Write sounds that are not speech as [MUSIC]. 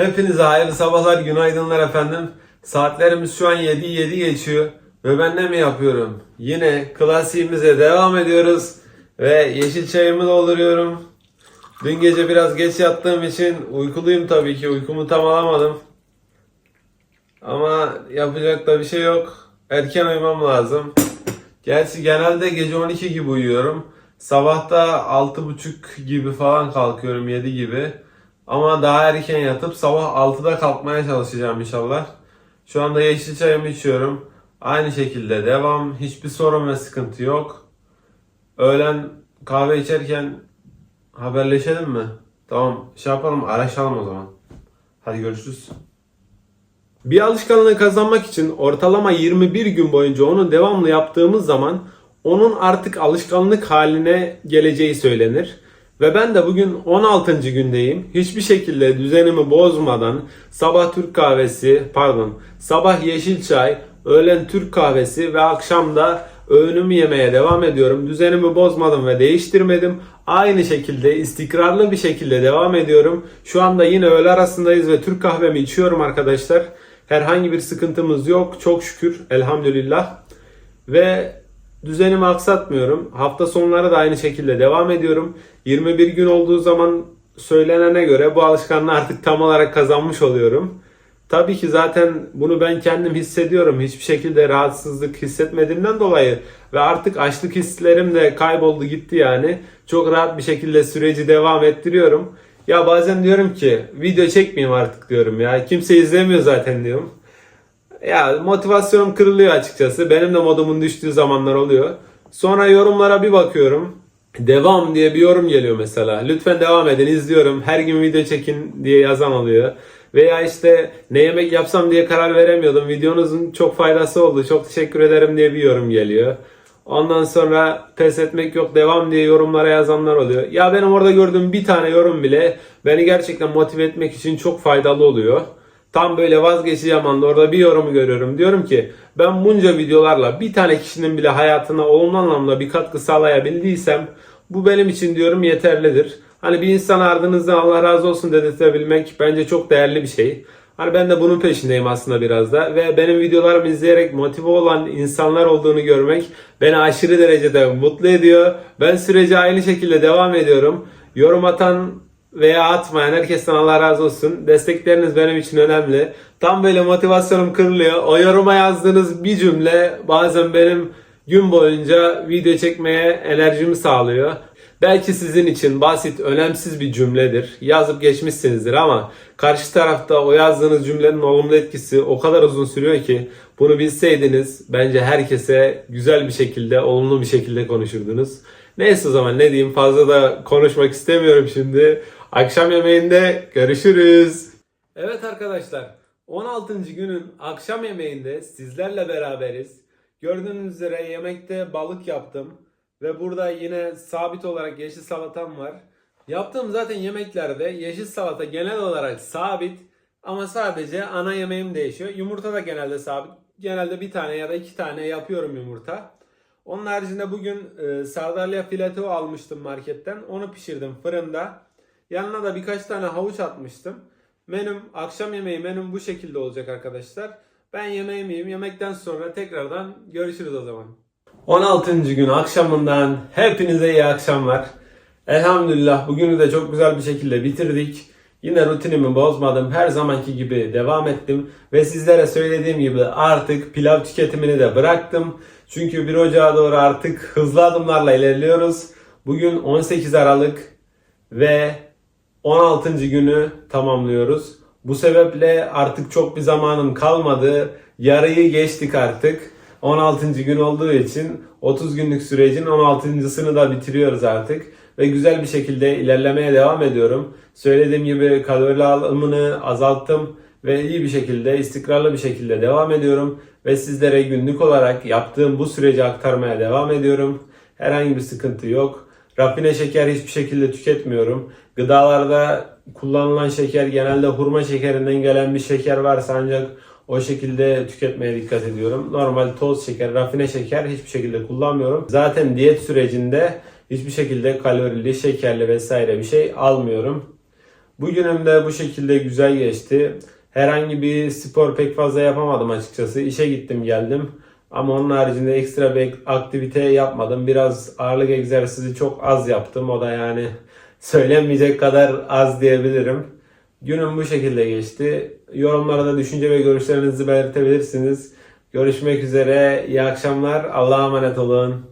Hepinize hayırlı sabahlar, günaydınlar efendim. Saatlerimiz şu an 7 7 geçiyor. Ve ben ne mi yapıyorum? Yine klasiğimize devam ediyoruz. Ve yeşil çayımı dolduruyorum. Dün gece biraz geç yattığım için uykuluyum tabii ki. Uykumu tam alamadım. Ama yapacak da bir şey yok. Erken uyumam lazım. Gerçi genelde gece 12 gibi uyuyorum. Sabahta 6.30 gibi falan kalkıyorum 7 gibi. Ama daha erken yatıp sabah 6'da kalkmaya çalışacağım inşallah. Şu anda yeşil çayımı içiyorum. Aynı şekilde devam. Hiçbir sorun ve sıkıntı yok. Öğlen kahve içerken haberleşelim mi? Tamam şey yapalım araşalım o zaman. Hadi görüşürüz. Bir alışkanlığı kazanmak için ortalama 21 gün boyunca onu devamlı yaptığımız zaman onun artık alışkanlık haline geleceği söylenir. Ve ben de bugün 16. gündeyim. Hiçbir şekilde düzenimi bozmadan sabah Türk kahvesi, pardon, sabah yeşil çay, öğlen Türk kahvesi ve akşam da öğünümü yemeye devam ediyorum. Düzenimi bozmadım ve değiştirmedim. Aynı şekilde istikrarlı bir şekilde devam ediyorum. Şu anda yine öğle arasındayız ve Türk kahvemi içiyorum arkadaşlar. Herhangi bir sıkıntımız yok. Çok şükür elhamdülillah. Ve düzenimi aksatmıyorum. Hafta sonları da aynı şekilde devam ediyorum. 21 gün olduğu zaman söylenene göre bu alışkanlığı artık tam olarak kazanmış oluyorum. Tabii ki zaten bunu ben kendim hissediyorum. Hiçbir şekilde rahatsızlık hissetmediğimden dolayı ve artık açlık hislerim de kayboldu gitti yani. Çok rahat bir şekilde süreci devam ettiriyorum. Ya bazen diyorum ki video çekmeyeyim artık diyorum ya. Kimse izlemiyor zaten diyorum. Ya motivasyonum kırılıyor açıkçası. Benim de modumun düştüğü zamanlar oluyor. Sonra yorumlara bir bakıyorum. Devam diye bir yorum geliyor mesela. Lütfen devam edin izliyorum. Her gün video çekin diye yazan oluyor. Veya işte ne yemek yapsam diye karar veremiyordum. Videonuzun çok faydası oldu. Çok teşekkür ederim diye bir yorum geliyor. Ondan sonra pes etmek yok devam diye yorumlara yazanlar oluyor. Ya benim orada gördüğüm bir tane yorum bile beni gerçekten motive etmek için çok faydalı oluyor. Tam böyle vazgeçeceğim anda orada bir yorumu görüyorum. Diyorum ki ben bunca videolarla bir tane kişinin bile hayatına olumlu anlamda bir katkı sağlayabildiysem bu benim için diyorum yeterlidir. Hani bir insan ardınızdan Allah razı olsun dedirtebilmek bence çok değerli bir şey. Hani ben de bunun peşindeyim aslında biraz da ve benim videolarımı izleyerek motive olan insanlar olduğunu görmek beni aşırı derecede mutlu ediyor. Ben sürece aynı şekilde devam ediyorum. Yorum atan veya atmayan herkesten Allah razı olsun. Destekleriniz benim için önemli. Tam böyle motivasyonum kırılıyor. O yoruma yazdığınız bir cümle bazen benim gün boyunca video çekmeye enerjimi sağlıyor. Belki sizin için basit, önemsiz bir cümledir. Yazıp geçmişsinizdir ama karşı tarafta o yazdığınız cümlenin olumlu etkisi o kadar uzun sürüyor ki bunu bilseydiniz bence herkese güzel bir şekilde, olumlu bir şekilde konuşurdunuz. Neyse o zaman ne diyeyim fazla da konuşmak istemiyorum şimdi. Akşam yemeğinde görüşürüz. Evet arkadaşlar 16. günün akşam yemeğinde sizlerle beraberiz. Gördüğünüz üzere yemekte balık yaptım. Ve burada yine sabit olarak yeşil salatam var. Yaptığım zaten yemeklerde yeşil salata genel olarak sabit. Ama sadece ana yemeğim değişiyor. Yumurta da genelde sabit. Genelde bir tane ya da iki tane yapıyorum yumurta. Onun haricinde bugün e, sardalya fileto almıştım marketten. Onu pişirdim fırında. Yanına da birkaç tane havuç atmıştım. Menüm, akşam yemeği menüm bu şekilde olacak arkadaşlar. Ben yemeğimi yiyeyim. Yemekten sonra tekrardan görüşürüz o zaman. 16. gün akşamından hepinize iyi akşamlar. Elhamdülillah bugünü de çok güzel bir şekilde bitirdik. Yine rutinimi bozmadım. Her zamanki gibi devam ettim. Ve sizlere söylediğim gibi artık pilav tüketimini de bıraktım. Çünkü 1 Ocağı doğru artık hızlı adımlarla ilerliyoruz. Bugün 18 Aralık ve 16. günü tamamlıyoruz. Bu sebeple artık çok bir zamanım kalmadı. Yarıyı geçtik artık. 16. gün olduğu için 30 günlük sürecin 16.sını da bitiriyoruz artık. Ve güzel bir şekilde ilerlemeye devam ediyorum. Söylediğim gibi kalori alımını azalttım ve iyi bir şekilde, istikrarlı bir şekilde devam ediyorum. Ve sizlere günlük olarak yaptığım bu süreci aktarmaya devam ediyorum. Herhangi bir sıkıntı yok. Rafine şeker hiçbir şekilde tüketmiyorum. Gıdalarda kullanılan şeker genelde hurma şekerinden gelen bir şeker varsa ancak o şekilde tüketmeye dikkat ediyorum. Normal toz şeker, rafine şeker hiçbir şekilde kullanmıyorum. Zaten diyet sürecinde hiçbir şekilde kalorili, şekerli vesaire bir şey almıyorum. Bugünüm de bu şekilde güzel geçti. Herhangi bir spor pek fazla yapamadım açıkçası. İşe gittim geldim. Ama onun haricinde ekstra bir aktivite yapmadım. Biraz ağırlık egzersizi çok az yaptım. O da yani [LAUGHS] söylenmeyecek kadar az diyebilirim. Günüm bu şekilde geçti. Yorumlara da düşünce ve görüşlerinizi belirtebilirsiniz. Görüşmek üzere. İyi akşamlar. Allah'a emanet olun.